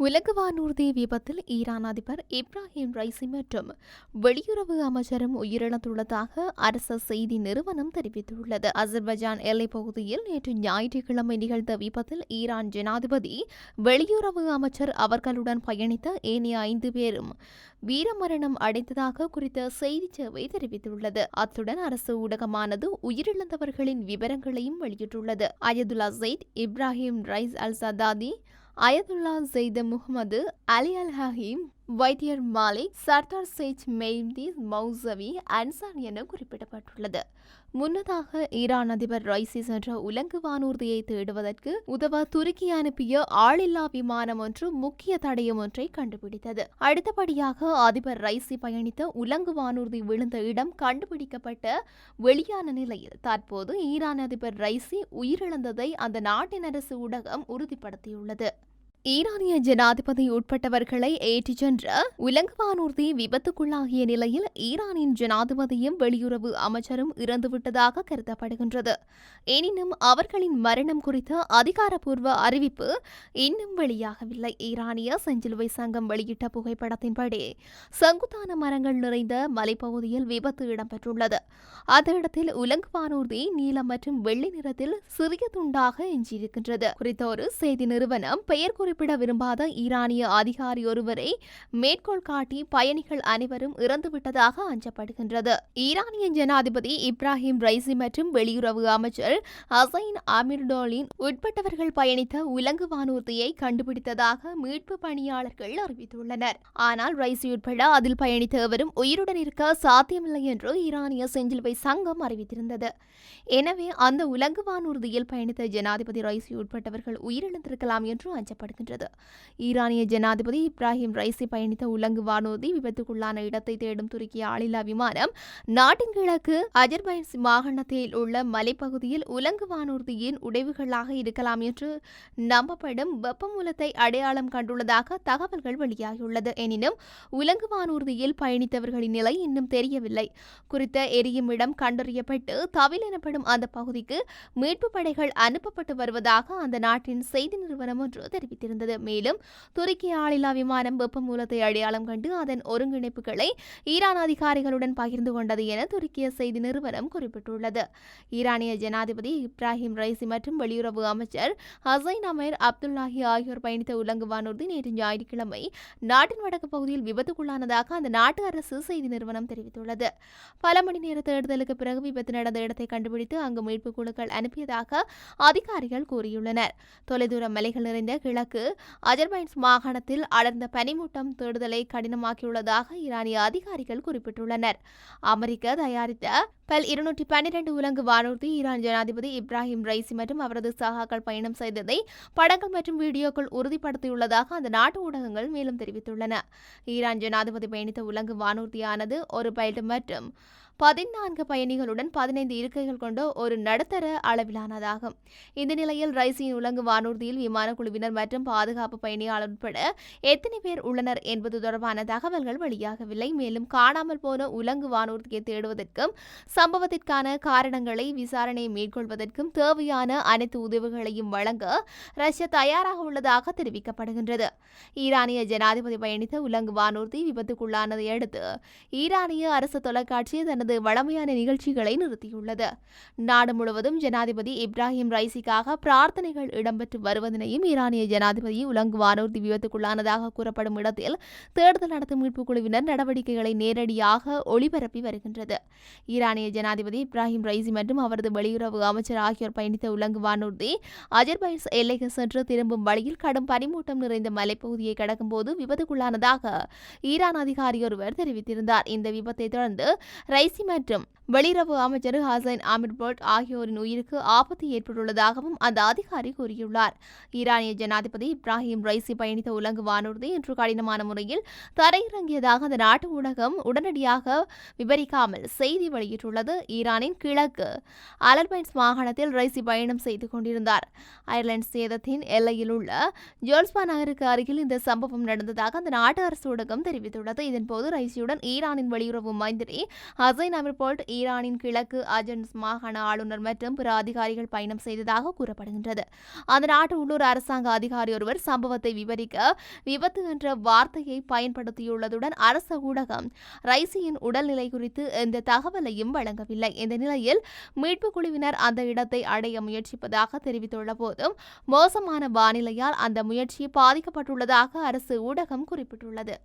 உலக வானூர்தி விபத்தில் ஈரான் அதிபர் இப்ராஹிம் ரைசி மற்றும் வெளியுறவு அமைச்சரும் உயிரிழந்துள்ளதாக அரச செய்தி நிறுவனம் தெரிவித்துள்ளது. அசர்பைஜான் எல்லைப் பகுதியில் நேற்று ஞாயிற்றுக்கிழமை நிகழ்ந்த விபத்தில் ஈரான் ஜனாதிபதி வெளியுறவு அமைச்சர் அவர்களுடன் பயணித்த ஏனைய ஐந்து பேரும் வீரமரணம் அடைந்ததாக குறித்த செய்தி சேவை தெரிவித்துள்ளது. அத்துடன் அரசு ஊடகமானது உயிரிழந்தவர்களின் விவரங்களையும் வெளியிட்டுள்ளது. Ayatollah Seyed Ebrahim Raisi al Sadati Ayatollah Seyed Mohammad Ali al Hakim வைத்தியர் Malik Sardar Seyed Mehdi Mousavi அன்சான் என குறிப்பிடப்பட்டுள்ளது. முன்னதாக ஈரான் அதிபர் ரைசி சென்ற உலங்கு வானூர்தியை தேடுவதற்கு உதவ துருக்கி அனுப்பிய ஆளில்லா விமானம் ஒன்று முக்கிய தடயம் ஒன்றை கண்டுபிடித்தது. அடுத்தபடியாக அதிபர் ரைசி பயணித்த உலங்கு வானூர்தி விழுந்த இடம் கண்டுபிடிக்கப்பட்ட வெளியான நிலையில் தற்போது ஈரான் அதிபர் ரைசி உயிரிழந்ததை அந்த நாட்டின் அரசு ஊடகம் உறுதிப்படுத்தியுள்ளது. ஈரானிய ஜனாதிபதி உட்பட்டவர்களை ஏற்றிச் சென்ற உலங்குவானூர்தி விபத்துக்குள்ளாகிய நிலையில் ஈரானின் ஜனாதிபதியும் வெளியுறவு அமைச்சரும் இறந்துவிட்டதாக கருதப்படுகின்றது. எனினும் அவர்களின் மரணம் குறித்த அதிகாரப்பூர்வ அறிவிப்பு இன்னும் வெளியாகவில்லை. ஈரானிய செஞ்சிலுவை சங்கம் வெளியிட்ட புகைப்படத்தின்படி செங்குத்தான மரங்கள் நிறைந்த மலைப்பகுதியில் விபத்து இடம்பெற்றுள்ளது. அந்த இடத்தில் உலங்குவானூர்தி நீலம் மற்றும் வெள்ளை நிறத்தில் சிறிய துண்டாக எஞ்சியிருக்கின்றது. குறித்த ஒரு செய்தி நிறுவனம் பெயர் குறிப்பிட விரும்பாத ஈரானிய அதிகாரி ஒருவரை மேற்கோள் காட்டி பயணிகள் அனைவரும் இறந்துவிட்டதாக அஞ்சப்படுகின்றது. ஈரானிய ஜனாதிபதி இப்ராஹிம் ரைசி மற்றும் வெளியுறவு அமைச்சர் ஹசைன் அமிர்டோலின் உட்பட்டவர்கள் பயணித்த உலங்கு வானூர்தியை கண்டுபிடித்ததாக மீட்பு பணியாளர்கள் அறிவித்துள்ளனர். ஆனால் ரைசி உட்பட அதில் பயணித்த எவரும் உயிருடன் இருக்க சாத்தியமில்லை என்று ஈரானிய செஞ்சிலுவை சங்கம் அறிவித்திருந்தது. எனவே அந்த உலங்கு வானூர்தியில் பயணித்த ஜனாதிபதி ரைசி உட்பட்டவர்கள் உயிரிழந்திருக்கலாம் என்று அஞ்சப்படுகிறது வருகின்றது ஈரானிய ஜனாதிபதி இப்ராஹிம் ரைசி பயணித்த உலங்கு வானூர்தி விபத்துக்குள்ளான இடத்தை தேடும் துருக்கிய ஆளில்லா விமானம் நாட்டின் கிழக்கு அஜர்பைன்ஸ் மாகாணத்தில் உள்ள மலைப்பகுதியில் உலங்கு வானூர்தியின் உடைவுகளாக இருக்கலாம் என்று நம்பப்படும் வெப்பமூலத்தை அடையாளம் கண்டுள்ளதாக தகவல்கள் வெளியாகியுள்ளது. எனினும் உலங்கு வானூர்தியில் பயணித்தவர்களின் நிலை இன்னும் தெரியவில்லை. குறித்த எரியும் இடம் கண்டறியப்பட்டு தவில் எனப்படும் அந்த பகுதிக்கு மீட்பு படைகள் அனுப்பப்பட்டு வருவதாக அந்த நாட்டின் செய்தி நிறுவனம் ஒன்று தெரிவித்தது இருந்தது. மேலும் துருக்கி ஆளில்லா விமானம் வெப்ப மூலத்தை அடையாளம் கண்டு அதன் ஒருங்கிணைப்புகளை ஈரான் அதிகாரிகளுடன் பகிர்ந்து கொண்டது என துருக்கிய செய்தி நிறுவனம் குறிப்பிட்டுள்ளது. ஈரானிய ஜனாதிபதி இப்ராஹிம் ரைசி மற்றும் வெளியுறவு அமைச்சர் ஹசைன் அமீர் அப்துல்லாஹி ஆகியோர் பயணித்த உலங்கு வானூர்தி நேற்று ஞாயிற்றுக்கிழமை நாட்டின் வடக்கு பகுதியில் விபத்துக்குள்ளானதாக அந்த நாட்டு அரசு செய்தி நிறுவனம் தெரிவித்துள்ளது. பல மணி நேர தேடுதலுக்கு பிறகு விபத்து நடந்த இடத்தை கண்டுபிடித்து அங்கு மீட்புக் குழுக்கள் அனுப்பியதாக அதிகாரிகள் கூறியுள்ளனர். தொலைதூர மலைகள் நிறைந்த கிழக்கு அஜர்பைன்ஸ் மாகாணத்தில் அடர்ந்த பனிமூட்டம் தேடுதலை கடினமாக்கியுள்ளதாக ஈரானிய அதிகாரிகள் குறிப்பிட்டுள்ளனர். அமெரிக்கா தயாரித்த பல் இருநூற்றி பன்னிரண்டு உலங்கு வானூர்தி ஈரான் ஜனாதிபதி இப்ராஹிம் ரைசி மற்றும் அவரது சகாக்கள் பயணம் செய்ததை படங்கள் மற்றும் வீடியோக்கள் உறுதிப்படுத்தியுள்ளதாக அந்த நாட்டு ஊடகங்கள் மேலும் தெரிவித்துள்ளன. ஈரான் ஜனாதிபதி பயணித்த உலங்கு வானூர்தியானது ஒரு பைல்ட் மற்றும் பதினான்கு பயணிகளுடன் பதினைந்து இருக்கைகள் கொண்ட ஒரு நடுத்தர அளவிலானதாகும். இந்த நிலையில் ரைசியின் உலங்கு வானூர்தியில் விமான குழுவினர் மற்றும் பாதுகாப்பு பயணியாளர் உட்பட எத்தனை பேர் உள்ளனர் என்பது தொடர்பான தகவல்கள் வெளியாகவில்லை. மேலும் காணாமல் போன உலங்கு வானூர்தியை தேடுவதற்கும் சம்பவத்திற்கான காரணங்களை விசாரணை மேற்கொள்வதற்கும் தேவையான அனைத்து உதவிகளையும் வழங்க ரஷ்யா தயாராக உள்ளதாக தெரிவிக்கப்படுகின்றது. ஈரானிய ஜனாதிபதி பயணித்த உலங்கு வானூர்தி விபத்துக்குள்ளானதை அடுத்து ஈரானிய அரசு தொலைக்காட்சி தனது தனது வளமையான நிகழ்ச்சிகளை நிறுத்தியுள்ளது. நாடு முழுவதும் ஜனாதிபதி இப்ராஹிம் ரைசிக்காக பிரார்த்தனைகள் இடம்பெற்று வருவதனையும் ஈரானிய ஜனாதிபதி உலங்கு வானூர்தி விபத்துக்குள்ளானதாக கூறப்படும் இடத்தில் தேர்தல் நடத்தும் மீட்புக் குழுவினர் நடவடிக்கைகளை நேரடியாக ஒளிபரப்பி வருகின்றது. ஈரானிய ஜனாதிபதி இப்ராஹிம் ரைசி மற்றும் அவரது வெளியுறவு அமைச்சர் ஆகியோர் பயணித்த உலங்கு வானூர்தி அஜர்பைஸ் எல்லைக்கு சென்று திரும்பும் வழியில் கடும் பனிமூட்டம் நிறைந்த மலைப்பகுதியை கடக்கும் போது விபத்துக்குள்ளானதாக ஈரான் அதிகாரி ஒருவர் தெரிவித்திருந்தார். இந்த விபத்தை தொடர்ந்து ரைசி ரைசி மற்றும் வெளியுறவு அமைச்சர் ஹசன் அமிர்பர்ட் ஆகியோரின் உயிருக்கு ஆபத்து ஏற்பட்டுள்ளதாகவும் அந்த அதிகாரி கூறியுள்ளார். ஈரானிய ஜனாதிபதி இப்ராஹிம் ரைசி பயணித்த உலங்கு வானூர்தி இன்று கடினமான முறையில் தரையிறங்கியதாக அந்த நாட்டு ஊடகம் உடனடியாக விவரிக்காமல் செய்தி வெளியிட்டுள்ளது. ஈரானின் கிழக்கு அலர்பைன்ஸ் மாகாணத்தில் ரைசி பயணம் செய்து கொண்டிருந்தார். அயர்லாந்து சேதத்தின் எல்லையில் உள்ள ஜோல்ஸ்பா நகருக்கு அருகில் இந்த சம்பவம் நடந்ததாக அந்த நாட்டு அரசு ஊடகம் தெரிவித்துள்ளது. இதன்போது ரைசியுடன் ஈரானின் வெளியுறவு மந்திரி ஹசன் ஹுசைன் அமிர்போல்ட் ஈரானின் கிழக்கு அஜன்ஸ் மாகாண ஆளுநர் மற்றும் பிற அதிகாரிகள் பயணம் செய்ததாக கூறப்படுகின்றது. அந்த நாட்டு உள்ளூர் அரசாங்க அதிகாரி ஒருவர் சம்பவத்தை விவரிக்க விபத்து என்ற வார்த்தையை பயன்படுத்தியுள்ளதுடன் அரச ஊடகம் ரைசியின் உடல்நிலை குறித்து எந்த தகவலையும் வழங்கவில்லை. இந்த நிலையில் மீட்புக் குழுவினர் அந்த இடத்தை அடைய முயற்சிப்பதாக தெரிவித்துள்ள போதும் மோசமான வானிலையால் அந்த முயற்சி பாதிக்கப்பட்டுள்ளதாக அரசு ஊடகம் குறிப்பிட்டுள்ளது.